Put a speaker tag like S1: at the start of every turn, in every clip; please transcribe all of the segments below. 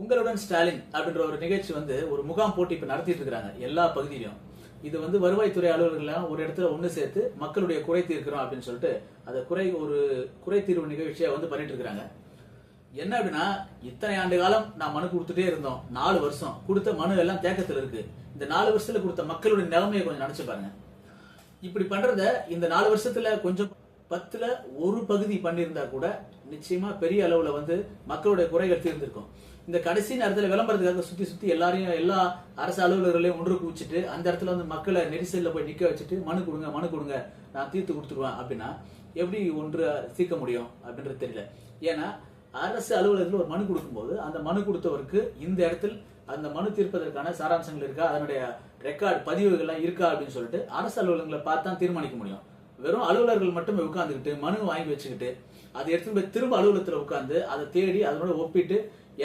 S1: உங்களுடன் ஸ்டாலின் அப்படின்ற ஒரு நிகழ்ச்சி வந்து ஒரு முகாம் போட்டி இப்ப நடத்திட்டு இருக்கிறாங்க எல்லா பகுதியிலும் இது வந்து வருவாய்த்துறை அலுவலர்கள் ஒரு இடத்துல ஒன்று சேர்த்து மக்களுடைய குறை தீர்க்கிறோம் அப்படின்னு சொல்லிட்டு அதை குறை ஒரு குறை தீர்வு நிகழ்ச்சியை வந்து பண்ணிட்டு இருக்கிறாங்க. என்ன அப்படின்னா இத்தனை ஆண்டு காலம் நான் மனு கொடுத்துட்டே இருந்தோம். நாலு வருஷம். கொடுத்த மனு எல்லாம் தேக்கத்துல இருக்கு. இந்த நாலு வருஷத்துல கொடுத்த மக்களுடைய நிலைமையை கொஞ்சம் நினைச்சு பாருங்க. இப்படி பண்றத இந்த நாலு வருஷத்துல கொஞ்சம் பத்துல ஒரு பகுதி பண்ணியிருந்தா கூட நிச்சயமா பெரிய அளவுல வந்து மக்களுடைய குறைகள் தீர்ந்திருக்கும். இந்த கடைசி நேரத்தில் விளம்பரத்துக்காக சுத்தி சுத்தி எல்லாரையும் எல்லா அரசு அலுவலர்களையும் ஒன்று கூச்சிட்டு அந்த இடத்துல வந்து மக்களை நெரிசலில் போய் நிக்க வச்சுட்டு மனு கொடுங்க மனு கொடுங்க நான் தீர்த்து கொடுத்துருவேன் அப்படின்னா எப்படி ஒன்று தீர்க்க முடியும் அப்படின்றது தெரியல. ஏன்னா அரசு அலுவலகத்தில் ஒரு மனு கொடுக்கும்போது அந்த மனு கொடுத்தவருக்கு இந்த இடத்தில் அந்த மனு தீர்ப்பதற்கான சாராம்சங்கள் இருக்கா அதனுடைய ரெக்கார்ட் பதிவுகள்லாம் இருக்கா அப்படின்னு சொல்லிட்டு அரசு அலுவலகங்களை பார்த்து தான் தீர்மானிக்க முடியும். வெறும் அலுவலர்கள் மட்டுமே உட்காந்துக்கிட்டு மனு வாங்கி வச்சுக்கிட்டு அதை எடுத்துகிட்டு போய் திரும்ப அலுவலகத்தில் உட்காந்து அதை தேடி அதனோட ஒப்பிட்டு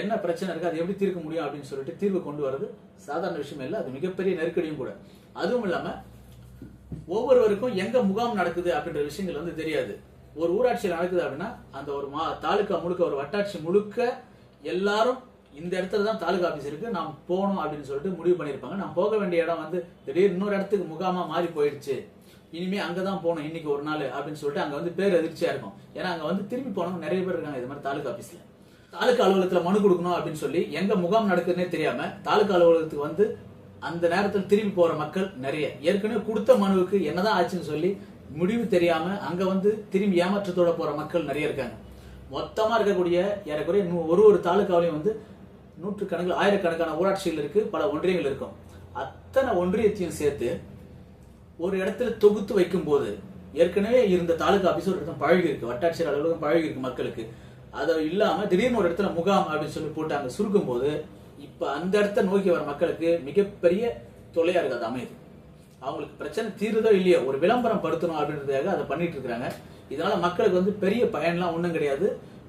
S1: என்ன பிரச்சனை இருக்குது அதை எப்படி தீர்க்க முடியும் அப்படின்னு சொல்லிட்டு தீர்வு கொண்டு வர்றது சாதாரண விஷயம் இல்லை அது மிகப்பெரிய நெருக்கடியும் கூட. அதுவும் இல்லாமல் ஒவ்வொருவருக்கும் எங்கே முகாம் நடக்குது அப்படின்ற விஷயங்கள் வந்து தெரியாது. ஒரு ஊராட்சியில் நடக்குது அப்படின்னா அந்த ஒரு மா தாலுக்கா முழுக்க ஒரு வட்டாட்சி முழுக்க எல்லாரும் இந்த இடத்துல தான் தாலுகா ஆஃபீஸ் இருக்கு நாம் போகணும் அப்படின்னு சொல்லிட்டு முடிவு பண்ணியிருப்பாங்க. நான் போக வேண்டிய இடம் வந்து திடீர் இன்னொரு இடத்துக்கு முகாமா மாறி போயிடுச்சு. இனிமே அங்கதான் போகணும் இன்னைக்கு ஒரு நாள் அப்படின்னு சொல்லிட்டு அங்க வந்து பேர் அதிர்ச்சியா இருக்கும். ஏன்னா அங்க வந்து திரும்பி போனவங்க நிறைய பேர் இருக்காங்க இது மாதிரி தாலுகா ஆபீஸ்ல தாலுகா அலுவலகத்துல மனு கொடுக்கணும் அப்படின்னு சொல்லி எங்க முகாம் நடக்குதுன்னே தெரியாம தாலுகா அலுவலகத்துக்கு வந்து அந்த நேரத்தில் திரும்பி போற மக்கள் நிறைய. ஏற்கனவே கொடுத்த மனுவுக்கு என்னதான் ஆச்சுன்னு சொல்லி முடிவு தெரியாம அங்க வந்து திரும்பி ஏமாற்றத்தோட போற மக்கள் நிறைய இருக்காங்க. மொத்தமா இருக்கக்கூடிய ஏறக்குறைய ஒரு ஒரு தாலுகாவிலையும் வந்து நூற்று கணக்கில் ஆயிரக்கணக்கான ஊராட்சிகள் இருக்கு பல ஒன்றியங்கள் இருக்கும். அத்தனை ஒன்றியத்தையும் சேர்த்து ஒரு இடத்துல தொகுத்து வைக்கும் போது ஏற்கனவே இருந்த தாலுகா ஆஃபீஸ் ஒரு இடத்துல பழகி இருக்கு வட்டாட்சியர் அலுவலகம் பழகி இருக்கு மக்களுக்கு. அதை இல்லாம திடீர்னு ஒரு இடத்துல முகாம் அப்படின்னு சொல்லி போட்டாங்க சுருக்கும் போது இப்ப அந்த இடத்த நோக்கி வர மக்களுக்கு மிகப்பெரிய தொல்லையா இருக்கு அது அமையுது. அவங்களுக்கு பிரச்சனை தீருதோ இல்லையோ ஒரு விளம்பரம் படுத்தணும் அப்படின்றதுக்காக அதை பண்ணிட்டு இருக்கிறாங்க. இதனால மக்களுக்கு வந்து பெரிய பயன்லாம் ஒன்றும் கிடையாது.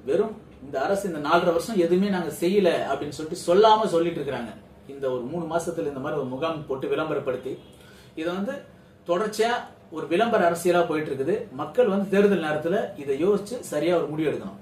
S1: வெறும் இந்த அரசு இந்த நாலரை வருஷம் எதுவுமே நாங்க செய்யல அப்படின்னு சொல்லிட்டு சொல்லாம சொல்லிட்டு இருக்கிறாங்க. இந்த ஒரு மூணு மாசத்துல இந்த மாதிரி ஒரு முகாம் போட்டு விளம்பரப்படுத்தி இதை வந்து தொடர்ச்சியா ஒரு விளம்பர அரசியலா போயிட்டு இருக்குது. மக்கள் வந்து தேர்தல் நேரத்துல இதை யோசிச்சு சரியா ஒரு முடிவு எடுக்கணும்.